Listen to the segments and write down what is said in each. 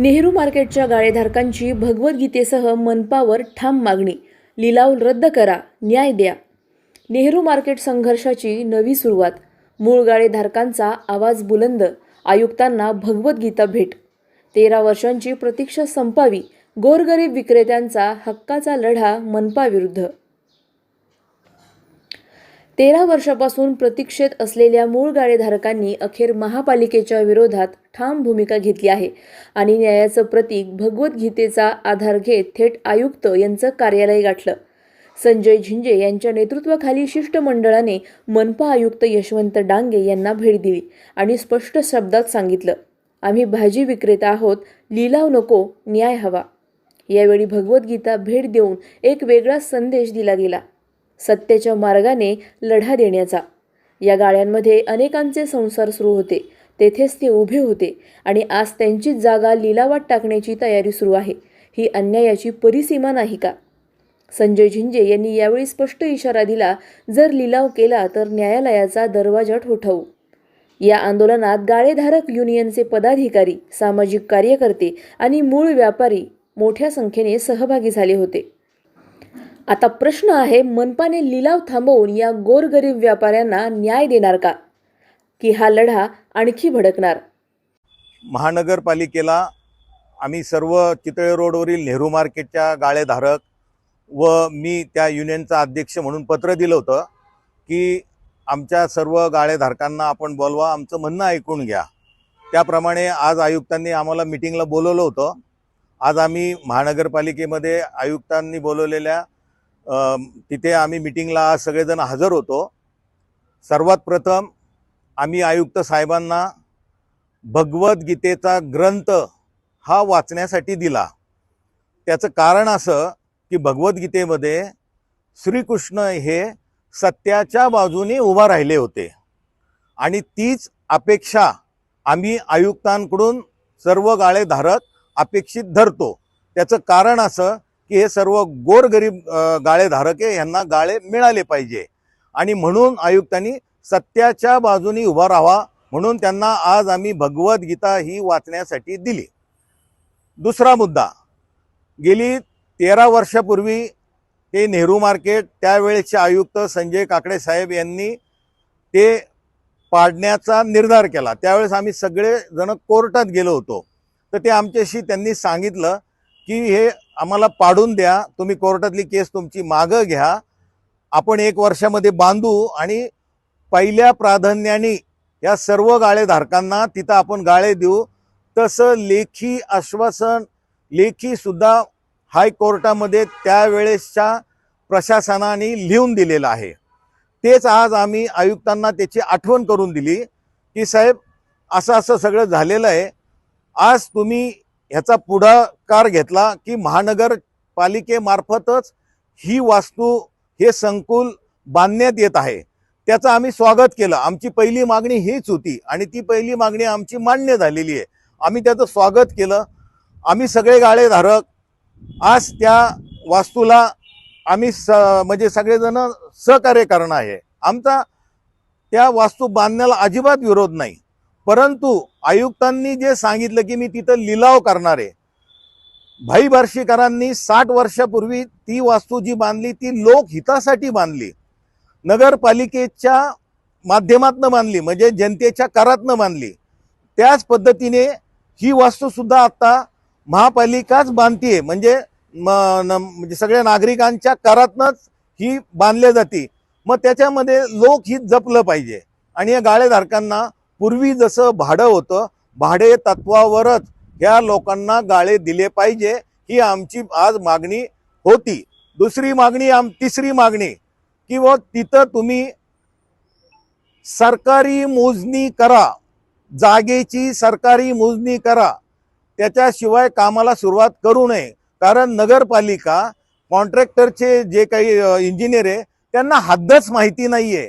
नेहरू मार्केटच्या गाळेधारकांची भगवद्गीतेसह मनपावर ठाम मागणी. लिलाव रद्द करा न्याय द्या. नेहरू मार्केट संघर्षाची नवी सुरुवात. मूळ गाळेधारकांचा आवाज बुलंद. आयुक्तांना भगवद्गीता भेट. तेरा वर्षांची प्रतीक्षा संपावी. गोरगरीब विक्रेत्यांचा हक्काचा लढा मनपाविरुद्ध. तेरा वर्षापासून प्रतीक्षेत असलेल्या मूळ गाळेधारकांनी अखेर महापालिकेच्या विरोधात ठाम भूमिका घेतली आहे आणि न्यायाचं प्रतीक भगवद्गीतेचा आधार घेत थेट आयुक्त यांचं कार्यालय गाठलं. संजय झिंजे यांच्या नेतृत्वाखाली शिष्टमंडळाने मनपा आयुक्त यशवंत डांगे यांना भेट दिली आणि स्पष्ट शब्दात सांगितलं आम्ही भाजी विक्रेता आहोत लिलाव नको न्याय हवा. यावेळी भगवद्गीता भेट देऊन एक वेगळा संदेश दिला गेला. सत्तेच्या मार्गाने लढा देण्याचा. या गाळ्यांमध्ये अनेकांचे संसार सुरू होते. तेथेच ते उभे होते आणि आज त्यांचीच जागा लिलावात टाकण्याची तयारी सुरू आहे. ही अन्यायाची परिसीमा नाही का? संजय झिंजे यांनी यावेळी स्पष्ट इशारा दिला जर लिलाव केला तर न्यायालयाचा दरवाजा ठोठावू. या आंदोलनात गाळेधारक युनियनचे पदाधिकारी सामाजिक कार्यकर्ते आणि मूळ व्यापारी मोठ्या संख्येने सहभागी झाले होते. आता प्रश्न आहे मनपाने लिलाव थांबवून या गोरगरीब व्यापाऱ्यांना न्याय देणार का? की हा लढा आणखी भडकणार? महानगरपालिकेला आम्ही सर्व चितळे रोडवरील नेहरू मार्केटच्या गाळेधारक व मी त्या युनियनचा अध्यक्ष म्हणून पत्र दिलं होतं की आमच्या सर्व गाळेधारकांना आपण बोलवा आमचं म्हणणं ऐकून घ्या. त्याप्रमाणे आज आयुक्तांनी आम्हाला मिटिंगला बोलवलं होतं. आज आम्ही महानगरपालिकेमध्ये आयुक्तांनी बोलवलेल्या तिथे आम्ही मिटिंगला सगळेजण हजर होतो. सर्वात प्रथम आम्ही आयुक्त साहेबांना भगवद्गीतेचा ग्रंथ हा वाचण्यासाठी दिला. त्याचं कारण असं की भगवद्गीतेमध्ये श्रीकृष्ण हे सत्याच्या बाजूने उभा राहिले होते. आणि तीच अपेक्षा आम्ही आयुक्तांकडून सर्व गाळे धारत अपेक्षित धरतो. त्याचं कारण असं की हे सर्व गोरगरीब गाळेधारक आहे यांना गाळे मिळाले पाहिजे. आणि म्हणून आयुक्तांनी सत्याच्या बाजूनी उभा राहावा म्हणून त्यांना आज आम्ही भगवद्गीता ही वाचण्यासाठी दिली. दुसरा मुद्दा. गेली तेरा वर्षापूर्वी ते नेहरू मार्केट त्यावेळेचे आयुक्त संजय काकडे साहेब यांनी ते पाडण्याचा निर्धार केला. त्यावेळेस आम्ही सगळेजण कोर्टात गेलो होतो. तर ते आमच्याशी त्यांनी सांगितलं की हे आम्हाला पाडून द्या. तुम्ही कोर्टातली केस तुमची मागं घ्या. आपण एक वर्षामध्ये बांधू आणि पहिल्या प्राधान्याने या सर्व गाळेधारकांना तिथं आपण गाळे देऊ. तसं लेखी आश्वासन लेखीसुद्धा हायकोर्टामध्ये त्यावेळेसच्या प्रशासनाने लिहून दिलेलं आहे. तेच आज आम्ही आयुक्तांना त्याची आठवण करून दिली की साहेब असं असं सगळं झालेलं आहे. आज तुम्ही ह्याचा पुढाकार घेतला की महानगरपालिकेमार्फतच ही वास्तू हे संकुल बांधण्यात येत आहे. त्याचं आम्ही स्वागत केलं. आमची पहिली मागणी हीच होती आणि ती पहिली मागणी आमची मान्य झालेली आहे. आम्ही त्याचं स्वागत केलं. आम्ही सगळे गाळेधारक आज त्या वास्तूला आम्ही स म्हणजे सगळेजण सहकार्य करणं आहे. आमचा त्या वास्तू बांधण्याला अजिबात विरोध नाही. परंतु आयुक्तांनी जे सांगितलं की मी तिथं लिलाव करणार आहे भाई बार्शीकरांनी साठ वर्षापूर्वी ती वास्तू जी बांधली ती लोकहितासाठी बांधली. नगरपालिकेच्या माध्यमातनं बांधली म्हणजे जनतेच्या करातनं बांधली. त्याच पद्धतीने ही वास्तू सुद्धा आता महापालिकाच बांधतीये. म्हणजे म्हणजे सगळ्या नागरिकांच्या करातनंच ही बांधल्या जाते. मग त्याच्यामध्ये लोकहित जपलं पाहिजे. आणि या गाळेधारकांना पूर्वी जसं भाडं होतं भाडे तत्वावरच ह्या लोकांना गाळे दिले पाहिजे ही आमची आज मागणी होती. दुसरी मागणी आम तिसरी मागणी की व तिथं तुम्ही सरकारी मोजणी करा जागेची सरकारी मोजणी करा त्याच्याशिवाय कामाला सुरुवात करू नये. कारण नगरपालिका कॉन्ट्रॅक्टरचे जे काही इंजिनियर आहे त्यांना हद्दच माहिती नाहीये.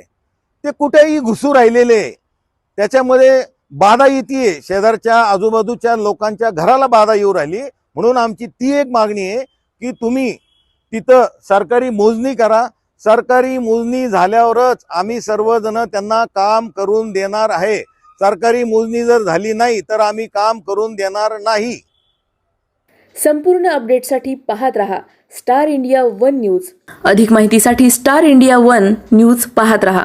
ते कुठेही घुसू राहिलेले. आहे. त्याच्यामध्ये बाधा येते शेजारच्या आजूबाजूच्या लोकांच्या घराला बाधा येऊ राहिली. म्हणून आमची ती एक मागणी आहे की तुम्ही तिथं सरकारी मोजणी करा. सरकारी मोजणी झाल्यावरच आम्ही सर्वजण त्यांना काम करून देणार आहे. सरकारी मोजणी जर झाली नाही तर आम्ही काम करून देणार नाही. संपूर्ण अपडेटसाठी पाहत रहा. Star India one news. अधिक माहितीसाठी स्टार इंडिया वन न्यूज पाहत रहा.